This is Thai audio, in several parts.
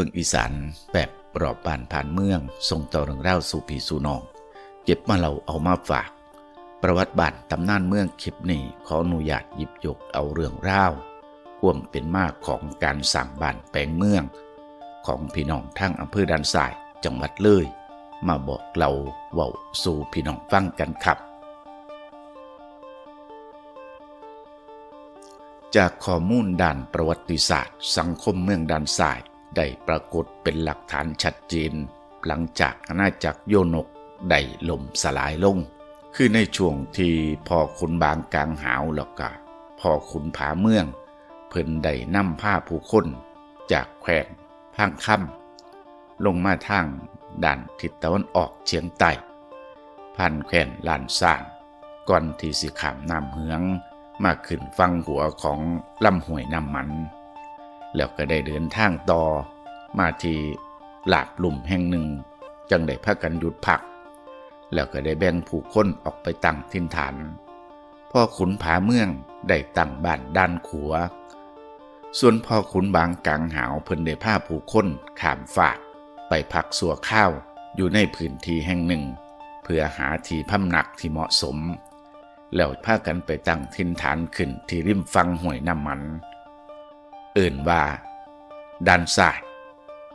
บิ่งอีสานแบบรอบบ้านผ่านเมืองส่งต่อเรื่องราวสู่พี่สู่นอง เก็บมาเราเอามาฝาก ประวัติบ้านตำนานเมืองคลิปนี้ขออนุญาตหยิบยกเอาเรื่องราวควมเป็นมากของการสั่งบ้านแปลงเมือง ของพี่น้องทั้งอำเภอด่านสายจังหวัดเลย มาบอกเราเว้าสู่พี่น้องฟังกันครับ จากข้อมูลด้านประวัติศาสตร์ สังคมเมืองด้านสาย ได้ปรากฏเป็นหลักฐานชัดเจน หลังจากอาณาจักรโยนกได้ล่มสลายลง คือในช่วงที่พ่อขุนบางกลางหาวแล้วก็พ่อขุนผาเมือง เพิ่นได้นำผ้าผู้คน จากแขวงพังค่ำลงมาทางด้านทิศตะวันออกเฉียงใต้ผ่านแขวนลานสร้าง ก่อนที่สิขามน้ำเหือง มาขึ้นฟังหัวของลำห้วยน้ำมัน แล้วก็ได้เดินทางต่อ มาที่หลาบหลุมแห่งหนึ่งจังได้พักกันหยุดพัก แล้วก็ได้แบ่งผู้คนออกไปตั้งทินฐาน พ่อขุนผาเมืองได้ตั้งบ้านด้านขัว ส่วนพ่อขุนบางกลางหาวเพิ่นได้พาผู้คนขามฝาก ไปพักสัวข้าวอยู่ในพื้นที่แห่งหนึ่ง เพื่อหาที่พำนักที่เหมาะสม แล้วพากันไปตั้งทินฐานขึ้นที่ริมฟังห้วยน้ำมัน เอื่นว่าด้านซ้าย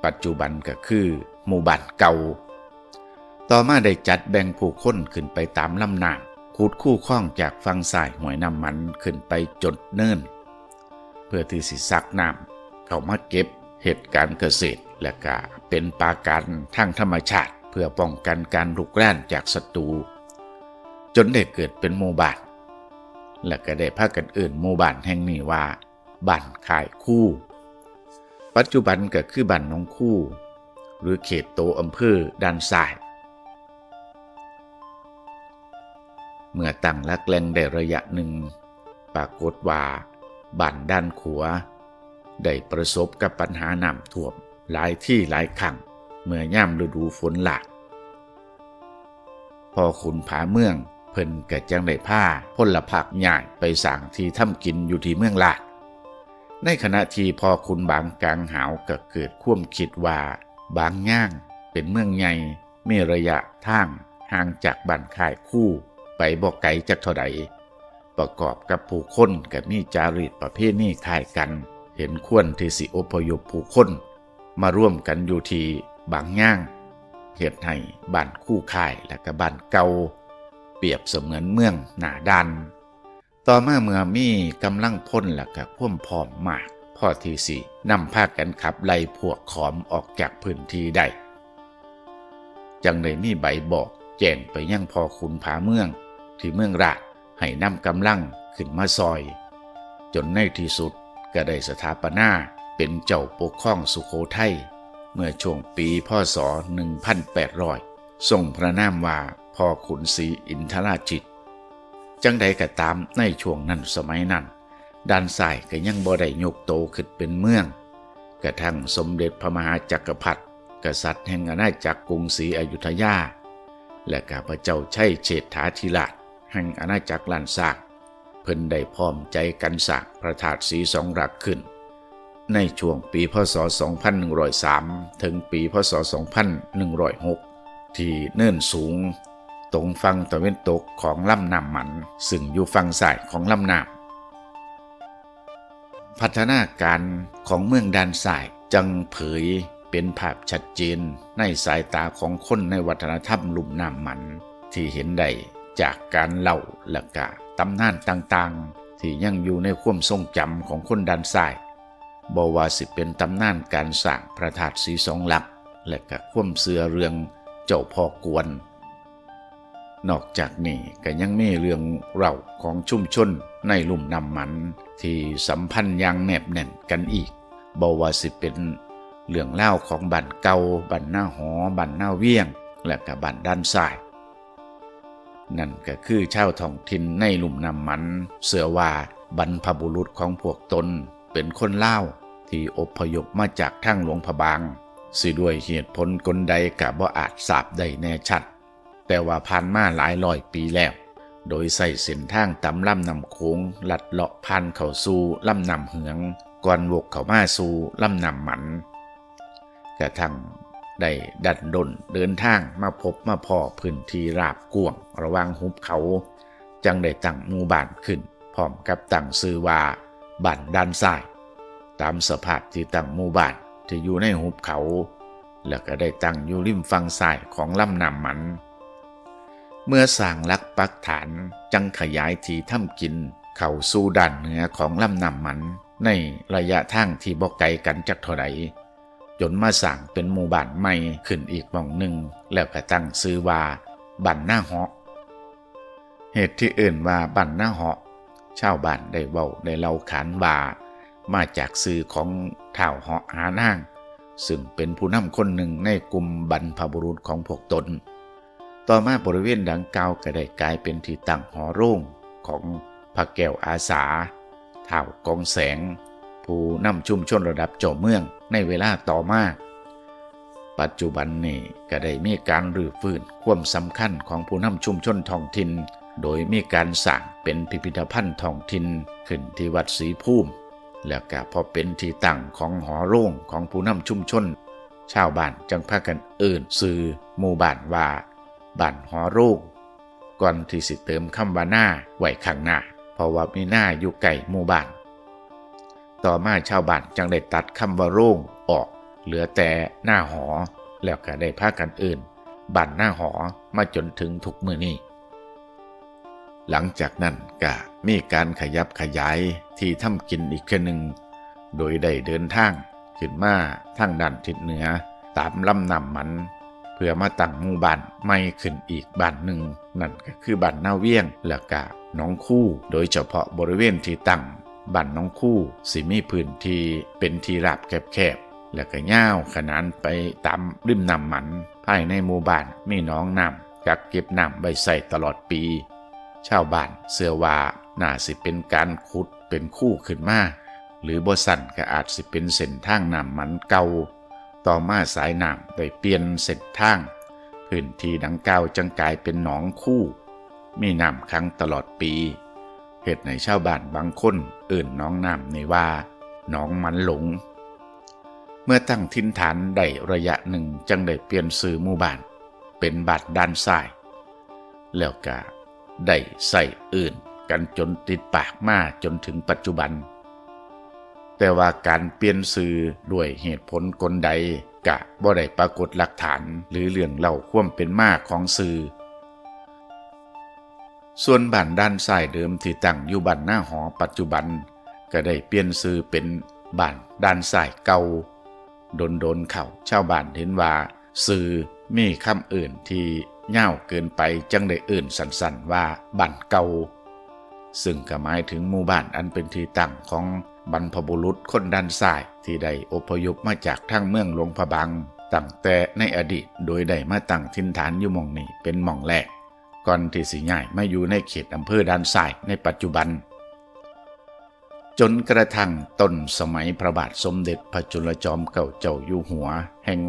ปัจจุบันก็คือหมู่บ้านเก่า ต่อมาได้จัดแบ่งผู้คนขึ้นไปตามลำนางคูดคู่ข้องจากฝั่งซ้ายหวยน้ำมันขึ้นไปจดเนินเพื่อที่สิซักน้ำเข้ามาเก็บเหตุการณ์เกษตรและก็เป็นปาการทางธรรมชาติ เพื่อป้องกันการลุกรานจากศัตรูจนได้เกิดเป็นหมู่บ้านและก็ได้พากันอื่นหมู่บ้านแห่งนี้ว่า บ้านขายคู่ ปัจจุบันก็คือบ้านน้องคู่ หรือเขตโตอำเภอด้านซ้าย เมื่อตั้งลักแหล่งได้ระยะหนึ่ง ปรากฏว่าบ้านด้านขวาได้ประสบกับปัญหาน้ำท่วมหลายที่หลายครั้งเมื่อย่ำฤดูฝนหลากพอขุนผาเมืองเพิ่นก็จังได้ผ้าพลผักใหญ่ไปสั่งที่ทำกินอยู่ที่เมืองลาด ในขณะที่พอขุนบางกลางหาวก็เกิดความคิดว่า บางย่างเป็นเมืองใหญ่มีระยะทางห่างจากบ้านค่ายคู่ไปบอกไกลจากเท่าใดประกอบกับผู้คนกับมีจารีตประเภทนี้คล้ายกัน เห็นควรที่สิอพยพผู้คน มาร่วมกันอยู่ที่บางย่างเหตุให้บ้านคู่ค่ายและก็บ้านเก่าเปรียบเสมือนเมืองหนาดัน ต่อมาเมื่อมีกำลังพ้นและก็พ่วมพร้อมมากพ่อทีสี่นำพาคกันขับไล่พวกขอมออกจากพื้นที่ได้จังเลยมีใบบอกแจ้งไปยังพอขุนผาเมือง ที่เมืองราชให้นำกำลังขึ้นมาซอย จนในที่สุดก็ได้สถาปนาเป็นเจ้าปกครองสุโขทัยเมื่อช่วงปีพศ 1800 ทรงพระนามว่าพ่อขุนศรีอินทราชิต จังใดก็ตามในช่วงนั้นสมัยนั้นด้านซ้ายก็ยังบ่ได้ยกโตขึ้นเป็นเมือง กระทั่งสมเด็จพระมหาจักรพรรดิกษัตริย์แห่งอาณาจักรกรุงศรีอยุธยา และข้าพระเจ้าชัยเฉษฐาธิราชแห่งอาณาจักรลันซากเพิ่นได้พร้อมใจกันสร้างพระธาตุสีสองรักขึ้น ในช่วงปีพศ 2103 ถึงปีพศ 2106 ที่เนิ่นสูง ตรงฝั่งตะเวนตกของลำน้ำมัน ซึ่งอยู่ฝั่งซ้ายของลำน้ำพัฒนาการของเมืองด้านซ้ายจังเผยเป็นภาพชัดเจนในสายตาของคนในวัฒนธรรมลุ่มน้ำมัน ที่เห็นได้จากการเล่าและกะตำนานต่างๆ ที่ยังอยู่ในความทรงจำของคนด้านซ้ายบว่าสิเป็นตำนานการสร้างพระธาตุสีสองหลัก และกะความเสือเรืองเจ้าพ่อกวน นอกจากนี้ก็ยังมีเรื่องเล่าของชุมชนในลุ่มน้ำมัน ที่สัมพันธ์ย่างแนบแน่นกันอีกบว่าสิเป็นเรื่องเล่าของบันเกาบันหน้าหอบันหน้าเวียง และกับบันด้านซ้ายนั่นก็คือชาวท้องถิ่นในลุ่มน้ำมัน เสือว่าบรรพบุรุษของพวกตนเป็นคนเล่าที่อพยพมาจากทางหลวงพะบางสิด้วยเหตุผลกลใดกับว่าอาจทราบได้แน่ชัด แต่ว่าผ่านมาหลายร้อยปีแล้ว โดยใส่เส้นทางตำลำนำโค้งลัดเลาะพันเข้าสู่ลำนำเหืองก่อนวกเข้ามาสู่ลำนำหมัน กระทั่งได้ดันดนเดินทางมาพบมาพอพื้นที่ราบกวางระหว่างหุบเขา จังได้ตั้งหมู่บ้านขึ้น พร้อมกับตั้งชื่อว่าบ้านด้านซ้าย ตามสภาพที่ตั้งหมู่บ้านที่อยู่ในหุบเขา แล้วก็ได้ตั้งอยู่ริมฝั่งซ้ายของลำน้ำมัน เมื่อสร้างลักปักฐานจังขยายที่ทำกิน เข้าสู่ด้านเหนือของลำน้ำมัน ในระยะทางที่บ่ไกลกันจักเท่าใดจนมาสร้างเป็นหมู่บ้านใหม่ขึ้นอีกหม่องหนึ่ง แล้วก็ตั้งชื่อว่าบ้านหน้าเหาะ เหตุที่เอื่นว่าบ้านหน้าเหาะชาวบ้านได้เว้าได้เล่าขานว่ามาจากสื่อของท่าวเหาะหานาง ซึ่งเป็นผู้นำคนหนึ่งในกลุ่มบรรพบุรุษของพวกตน ต่อมาบริเวณดังกล่าวก็ได้กลายเป็นที่ตั้งหอโรงของพระแก้วอาสาท่ากองแสง ผู้นำชุมชนระดับเจ้าเมืองในเวลาต่อมาปัจจุบันนี้ก็ได้มีการรื้อฟื้นความสำคัญของผู้นำชุมชนท้องถิ่น โดยมีการสร้างเป็นพิพิธภัณฑ์ท้องถิ่นขึ้นที่วัดศรีภูมิ แล้วก็พอเป็นที่ตั้งของหอโรงของผู้นำชุมชน ชาวบ้านจังพากันเอื่นซื้อหมู่บ้านว่า บ้านหอรงก่อนที่สิเติมคำว่าหน้าไว้ข้างหน้า เพราะว่ามีหน้าอยู่ไกลหมู่บ้าน ต่อมาชาวบ้านจังได้ตัดคำว่าโรงออก เหลือแต่หน้าหอ แล้วก็ได้พากันอื่นบ้านหน้าหอมาจนถึงทุกมือนี้ หลังจากนั้นก็มีการขยับขยายที่ทำกินอีกแค่หนึ่ง โดยได้เดินทางขึ้นมาทางด้านทิศเหนือ ตามลำนำมัน เพื่อมาตั้งหมู่บ้านไม่ขึ้นอีกบ้านหนึ่งนั่นก็คือบ้านนาเวียงและกะน้องคู่ โดยเฉพาะบริเวณที่ตั้งบ้านน้องคู่สิมีพื้นที่เป็นที่ราบแคบๆและก็ย่าวขนานไปตามริมน้ำมันภายในหมู่บ้านมีน้องน้ำกักเก็บน้ำไว้ใส่ตลอดปี ชาวบ้านเสือว่าน่าสิเป็นการขุดเป็นคู่ขึ้นมาหรือบ่สั่นก็อาจสิเป็นเส้นทางน้ำมันเก่า ต่อมาสายน้ำได้เปลี่ยนเส้นทางพื้นที่ดังกล่าวจังกลายเป็นหนองคู่ มีน้ำค้างตลอดปีเหตุในชาวบ้านบางคนเอื่นน้องน้ำในว่าหนองมันหลง เมื่อตั้งทินฐานได้ระยะหนึ่งจังได้เปลี่ยนสื่อหมู่บ้าน เป็นบาดด้านซ้าย แล้วก็ได้ใส่อื่นกันจนติดปากมาจนถึงปัจจุบัน แต่ว่าการเปลี่ยนสื่อด้วยเหตุผลกลใดกะบ่ได้ปรากฏหลักฐานหรือเรื่องเล่าความเป็นมากของสื่อ ส่วนบ้านด้านซ้ายเดิมที่ตั้งอยู่บ้านหน้าหอปัจจุบัน ก็ได้เปลี่ยนสื่อเป็นบ้านด้านซ้ายเก่าโดนโดนเข้าชาวบ้านเห็นว่า สื่อมีคำอื่นที่เง่าเกินไปจังได้อื่นสันๆว่าบ้านเก่าซึ่งก็หมายถึงหมู่บ้านอันเป็นที่ตั้งของ บรรพบุรุษคนด้านซ้ายที่ได้อพยพมาจากทางเมืองหลวงพะบังตั้งแต่ในอดีตโดยได้มาตั้งถิ่นฐานอยู่หมองนี้เป็นหม่องแรกก่อนที่สิย้ายมาอยู่ในเขตอำเภอด้านซ้ายในปัจจุบัน จนกระทั่งต้นสมัยพระบาทสมเด็จพระจุลจอมเกล้าเจ้าอยู่หัว แห่ง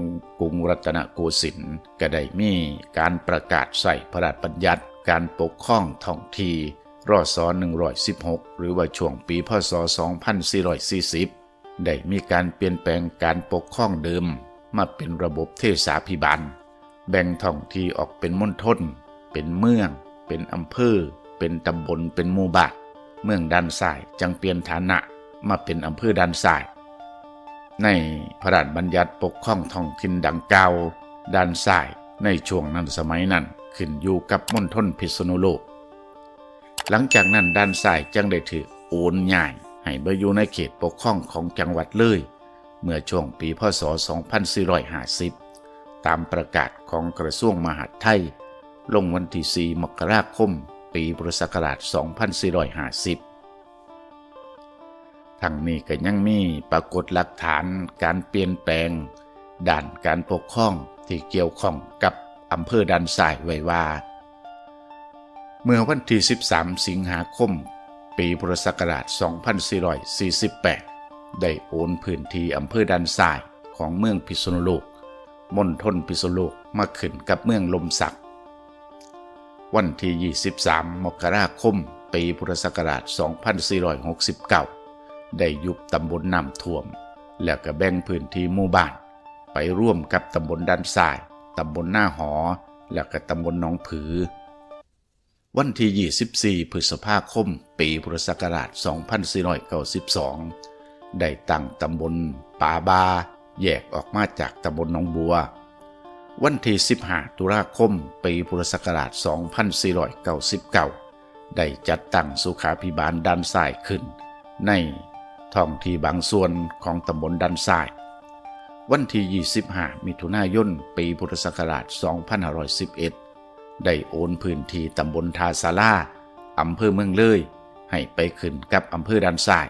กรุงรัตนโกสินทร์ก็ได้มีการประกาศใส่พระราชบัญญัติการปกครองท้องที่ รอศ116 หรือว่าช่วงปีพศ 2440 ได้มีการเปลี่ยนแปลงการปกครองเดิม มาเป็นระบบเทศาพิบาล แบ่งท้องที่ออกเป็นมณฑลเป็นเมือง เป็นอำเภอ เป็นตำบล เป็นหมู่บ้าน เมืองด้านซ้ายจังเปลี่ยนฐานะมาเป็นอำเภอด้านซ้าย ในพระราชบัญญัติปกครองท้องถิ่นดังกล่าวด้านซ้ายในช่วงนั้นสมัยนั้นขึ้นอยู่กับมณฑลพิษณุโลก หลังจากนั้นด้านซ้ายจังได้ถือโอนย้ายให้ไปอยู่ในเขตปกครองของจังหวัดเลย เมื่อช่วงปีพศ 2450 ตามประกาศของกระทรวงมหาดไทย ลงวันที่ 4 มกราคม ปีพุทธศักราช 2450 ทั้งนี้ก็ยังมีปรากฏหลักฐานการเปลี่ยนแปลงด้านการปกครองที่เกี่ยวข้องกับอำเภอดันสายไว้ว่า เมื่อวันที่ 13 สิงหาคม ปีพุทธศักราช 2448 ได้โอนพื้นที่อำเภอดันสายของเมืองพิษณุโลกมณฑลพิษณุโลกมาขึ้นกับเมืองลมสัก วันที่ 23 มกราคม ปีพุทธศักราช 2469 ได้ยุบตำบลน้ำท่วม แล้วก็แบ่งพื้นที่หมู่บ้าน ไปร่วมกับตำบลด้านซ้ายตำบลหน้าหอ และก็ตำบลหนองผือ วันที่ 24 พฤษภาคม ปีพุทธศักราช 2492 ได้ตั้งตำบลป่าบา แยกออกมาจากตำบลหนองบัว วันที่ 15 ตุลาคม ปีพุทธศักราช 2499 ได้จัดตั้งสุขาพิบาลด้านซ้ายขึ้น ในท้องที่บางส่วนของตำบลด้านซ้าย วันที่ 25 มิถุนายน ปีพุทธศักราช 2511 ได้โอนพื้นที่ตำบลทาสาราอำเภอเมืองเลย ให้ไปขึ้นกับอำเภอด้านซ้าย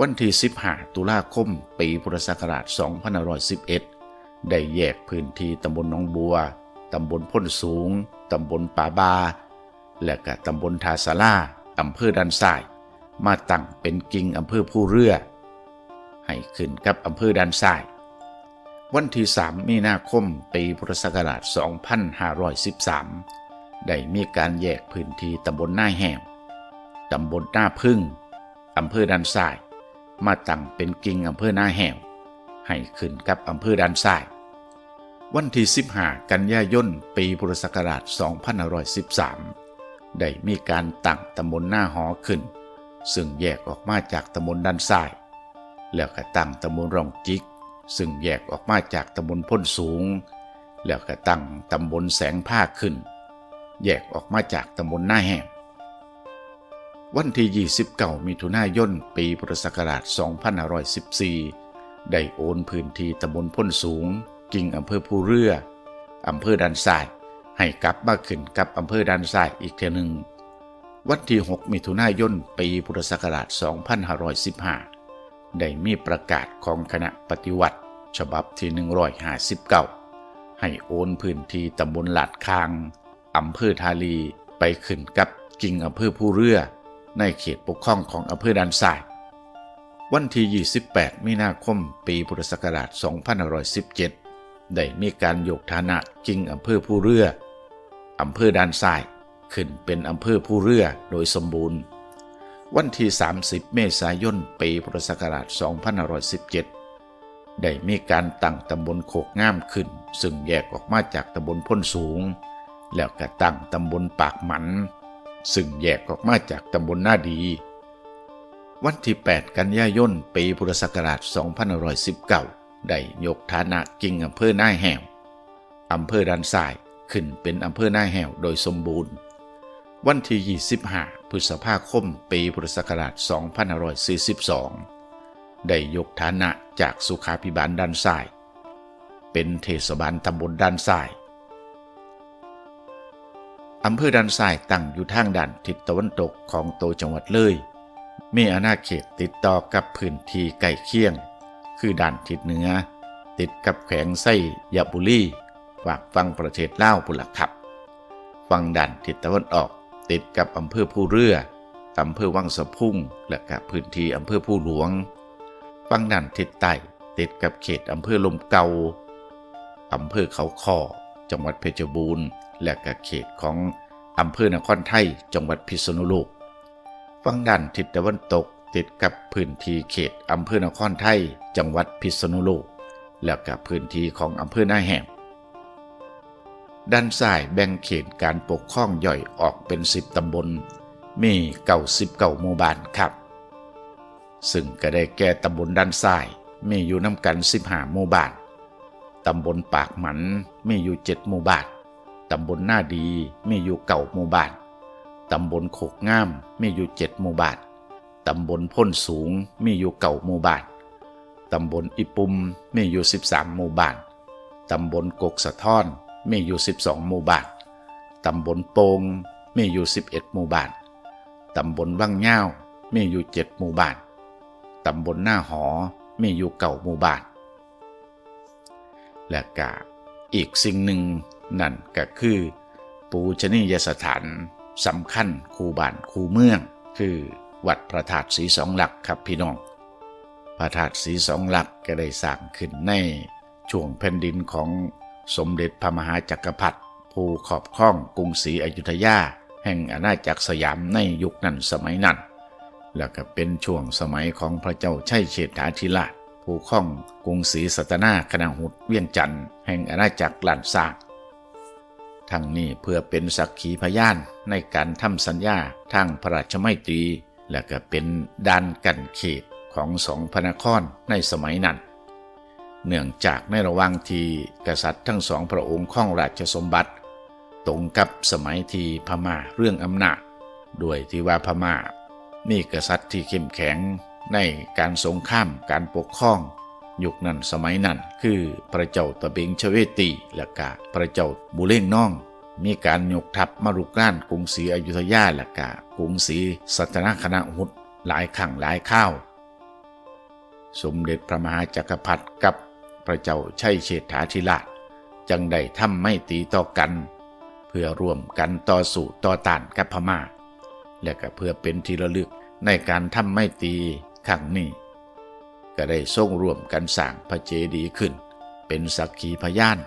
วันที่ 15 ตุลาคม ปีพุทธศักราช2511 ได้แยกพื้นที่ตำบลหนองบัว ตำบลพ้นสูง ตำบลป่าบา และก็ตำบลทาสาราอำเภอด้านซ้าย มาตั้งเป็นกิ่งอำเภอผู้เรือ ให้ขึ้นกับอำเภอด้านซ้าย วันที่ 3 มีนาคม ปีพุทธศักราช 2513 ได้มีการแยกพื้นที่ตำบลหน้าแหมตำบลหน้าพึ่งอำเภอด้านซ้าย มาตั้งเป็นกิ่งอำเภอหน้าแหมให้ขึ้นกับอำเภอด้านซ้าย วันที่ 15 กันยายน ปีพุทธศักราช 2513 ได้มีการตั้งตำบลหน้าหอขึ้น ซึ่งแยกออกมาจากตำบลด้านซ้าย แล้วก็ตั้งตำบลรองจิก ซึ่งแยกออกมาจากตำบลพ้นสูง แล้วก็ตั้งตำบลแสงผ้าขึ้น แยกออกมาจากตำบลหน้าแหมวันที่29มิถุนายน ปีพุทธศักราช 2514 ได้โอนพื้นที่ตำบลพ้นสูง กิ่งอำเภอภูเรือ อำเภอด้านซ้ายให้กลับมาขึ้นกับอำเภอด้านซ้ายอีกเท่านึงวันที่ 6 มิถุนายน ปีพุทธศักราช 2515 ได้มีประกาศของคณะปฏิวัติ ฉบับที่159 ให้โอนพื้นที่ตำบลหลาดคางอำเภอทาลีไปขึ้นกับกิ่งอำเภอผู้เรือ ในเขตปกครองของอำเภอด้านซ้าย วันที่ 28 มีนาคม ปีพุทธศักราช 2517 ได้มีการยกฐานะกิ่งอำเภอผู้เรืออำเภอด้านซ้ายขึ้นเป็นอำเภอผู้เรือโดยสมบูรณ์ วันที่ 30 เมษายน ปีพุทธศักราช 2517 ได้มีการตั้งตำบลโคกงามขึ้น ซึ่งแยกออกมาจากตำบลพ้นสูง แล้วก็ตั้งตำบลปากหมัน ซึ่งแยกออกมาจากตำบลหน้าดี วันที่ 8 กันยายนปีพุทธศักราช2519 ได้ยกฐานะกิ่งอำเภอหน้าแหวอำเภอด้านซ้ายขึ้นเป็นอำเภอหน้าแหวโดยสมบูรณ์ วันที่ 25 พฤษภาคม ปีพุทธศักราช2542 ได้ยกฐานะจากสุขาพิบาลด้านซ้าย เป็นเทศบาลตำบลด้านซ้ายอำเภอด้านซ้ายตั้งอยู่ทางด้านทิศตะวันตกของโตวจังหวัดเลย มีอาณาเขตติดต่อกับพื้นที่ใกล้เคียง คือด้านทิศเหนือ ติดกับแขวงไส้ยาบุรีฝากฟังประเทศลาวปุนละครับฝั่งด้านทิศตะวันออก ติดกับอำเภอผู้เรืออำเภอวังสะพุ่งและกับพื้นที่อำเภอผู้หลวง ฝั่งด้านทิศใต้ติดกับเขตอำเภอลมเกาอำเภอเขาคอจังหวัดเพชรบูรณ์ และกับเขตของอำเภอนครไทย จังหวัดพิษณุโลกฝั่งด้านทิศตะวันตกติดกับพื้นที่เขตอำเภอนครไทย จังหวัดพิษณุโลก และกับพื้นที่ของอำเภอหน้าแหมด้านซ้ายแบ่งเขตการปกครองย่อยออกเป็นสิบตำบล มีเก่าสิบเก่าหมู่บ้านครับ ซึ่งก็ได้แก่ตำบลด้านซ้ายมีอยู่น้ำกันสิบห้าหมู่บ้านตำบลปากหมันมีอยู่เจ็ดหมู่บ้านตำบลหน้าดีมีอยู่เก่าหมู่บ้านตำบลโขกงามมีอยู่เจ็ดหมู่บ้านตำบลพ้นสูงมีอยู่เก่าหมู่บ้านตำบลอิปุมมีอยู่สิบสามหมู่บ้าน ตำบลกกสะท้อนมีอยู่ 12 หมู่บ้าน ตำบลโปงมีอยู่ 11 หมู่บ้าน ตำบลวังเง่ามีอยู่ 7 หมู่บ้าน ตำบลหน้าหอมีอยู่เก่าหมู่บ้าน และกะอีกสิ่งหนึ่งนั่นก็คือ ปูชนียสถานสำคัญคูบ้านคูเมือง คือวัดพระธาตุสีสองหลักครับพี่น้อง พระธาตุสีสองหลักก็ได้สร้างขึ้นในช่วงแผ่นดินของสมเด็จพระมหาจักรพรรดิผู้ขอบครองกรุงศรีอยุธยา แห่งอาณาจักรสยามในยุคนั้นสมัยนั้น แล้วก็เป็นช่วงสมัยของพระเจ้าชัยเชษฐาธิราชผู้ข้องกรุงศรีสัตนาคณะหุดเวียงจันทร์แห่งอาณาจักรลานซากทั้งนี้เพื่อเป็นสักขีพยานในการทำสัญญาทางพระราชไมตรี และก็เป็นด้านกันเขตของสองพระนครในสมัยนั้น เนื่องจากในระหว่างที่กษัตริย์ทั้งสองพระองค์ข้องราชสมบัติ ตรงกับสมัยที่พม่าเรื่องอำนาจ ด้วยที่ว่าพม่า มีกษัตริย์ที่เข้มแข็งในการสงครามการปกครอง ยุคนั้นสมัยนั้นคือพระเจ้าตะเบงชเวตีและกะพระเจ้าบุเล่งน้อง มีการยกทัพมารุกรานกรุงศรีอยุธยาและกะกรุงศรีสัตนคณะหุดหลายครั้งหลายข้าว สมเด็จพระมหาจักรพรรดิกับพระเจ้าชัยเชษฐาธิราชจังได้ทำไม่ตีต่อกัน เพื่อร่วมกันต่อสู้ต่อต้านกับพม่า และก็เพื่อเป็นที่ระลึกในการทำไม่ตรีครั้งนี้ ก็ได้ทรงร่วมกันสร้างพระเจดีย์ขึ้น เป็นสักขีพยาน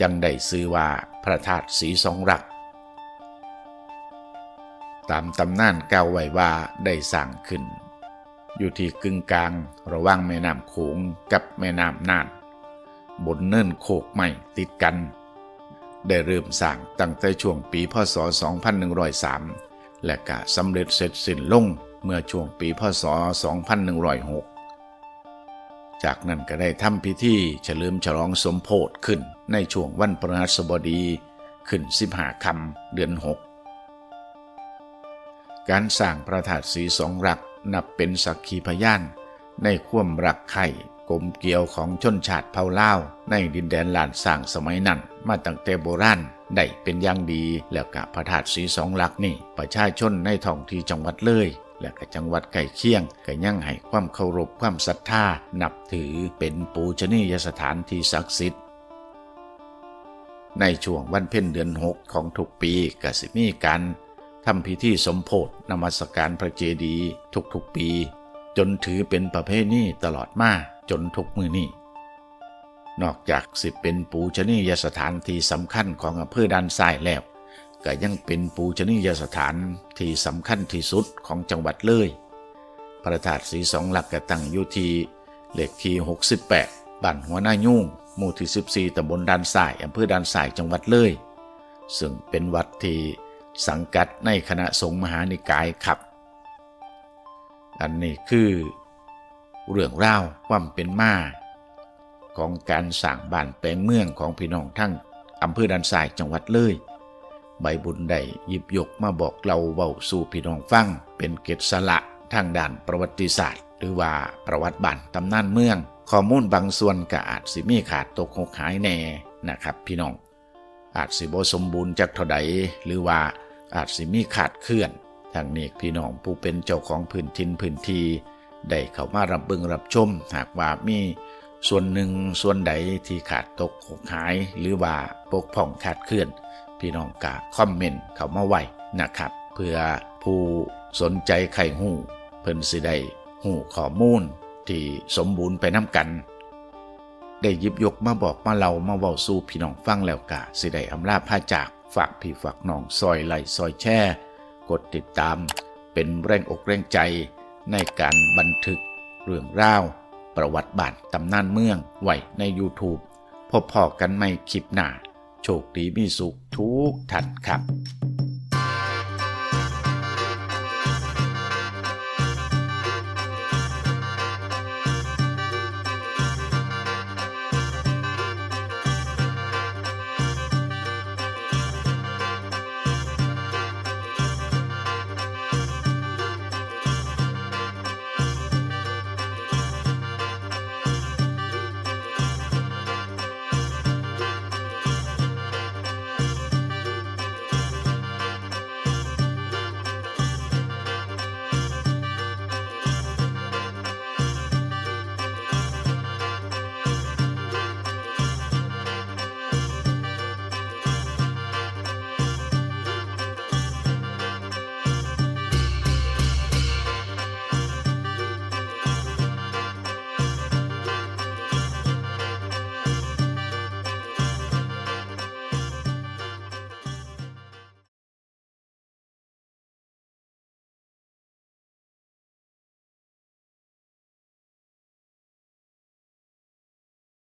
จังได้ซื้อว่าพระธาตุสีสองรัก ตามตำนานกล่าวไว้ว่าได้สร้างขึ้น อยู่ที่กึ่งกลางระหว่างแม่น้ำโขงกับแม่น้ำน่าน บนเนินโคกใหม่ติดกัน ได้เริ่มสร้างตั้งแต่ช่วงปีพศ 2103 และก็สำเร็จเสร็จสิ้นลงเมื่อช่วงปีพศ 2106 จากนั้นก็ได้ทำพิธีเฉลิมฉลองสมโพธิขึ้นในช่วงวันพฤหัสบดีขึ้น15คำเดือน 6 การสร้างพระธาตุสีสองรักนับเป็นสักขีพยานในความรักใคร่ กลมเกลียวของชนชาติเผ่าล่าวในดินแดนหลานสร้างสมัยนั้น มาตั้งแต่โบราณได้เป็นอย่างดีแล้วกับพระธาตุสีสองหลักนี่ ประชาชนในท้องที่จังหวัดเลย และก็จังหวัดใกล้เคียงก็ยังให้ความเคารพความศรัทธานับถือเป็นปูชนียสถานที่ศักดิ์สิทธิ์ในช่วงวันเพ็ญเดือนหกของทุกปีกสิมีการทำพิธีสมโพธินมัสการพระเจดีย์ทุกๆปี จนถือเป็นประเพณีตลอดมา จนทุกมือนี้ นอกจากสิเป็นปูชนียสถานที่สำคัญของอำเภอด้านซ้ายแล้วก็ยังเป็นปูชนียสถานที่สำคัญที่สุดของจังหวัดเลย พระธาตุสีสองหลักกระตั้งอยู่ที่เลขที่ 68 บ้านหัวหน้ายุ่ง หมู่ที่ 14ตำบลด้านซ้ายอำเภอด้านซ้ายจังหวัดเลย ซึ่งเป็นวัดที่สังกัดในคณะสงฆ์มหานิกายครับ อันนี้คือ เรื่องราวความเป็นมาของการสร้างบ้านแปลงเมืองของพี่น้องทั้งอำเภอด้านซ้ายจังหวัดเลย ใบบุญได้หยิบยกมาบอกเราเบาสู่พี่น้องฟัง เป็นเกตสละทางด้านประวัติศาสตร์ หรือว่าประวัติบ้านตำนานเมือง ข้อมูลบางส่วนก็อาจสิมีขาดตกหกหายแน่นะครับ พี่น้อง อาจสิบสมบูรณ์จากเท่าใดหรือว่าอาจสิมีขาดเคลื่อนทางนี้พี่น้องผู้เป็นเจ้าของพื้นทินพื้นที่ ได้เข้ามารับเบิงรับชม หากว่ามีส่วนหนึ่งส่วนใดที่ขาดตกหกหาย หรือว่าปกพ่องขาดเคลื่อน พี่น้องกะคอมเมนต์เข้ามาไว้นะครับ เพื่อผู้สนใจไข่หูเพิ่นสิได้หูข้อมูลที่สมบูรณ์ไปน้ำกัน ได้ยิบยกมาบอกมาเล่ามาเว้าสู่พี่น้องฟังแล้วกะสิได้อำลาพาจากฝากพี่ฝากน้องซอยไหลซอยแช่ กดติดตาม เป็นแรงอกแรงใจ ในการบันทึกเรื่องราว ประวัติบาทตำนานเมืองไว้ใน YouTube พบพอกันไม่คลิปหน้า โชคดีมีสุขทุกท่านครับ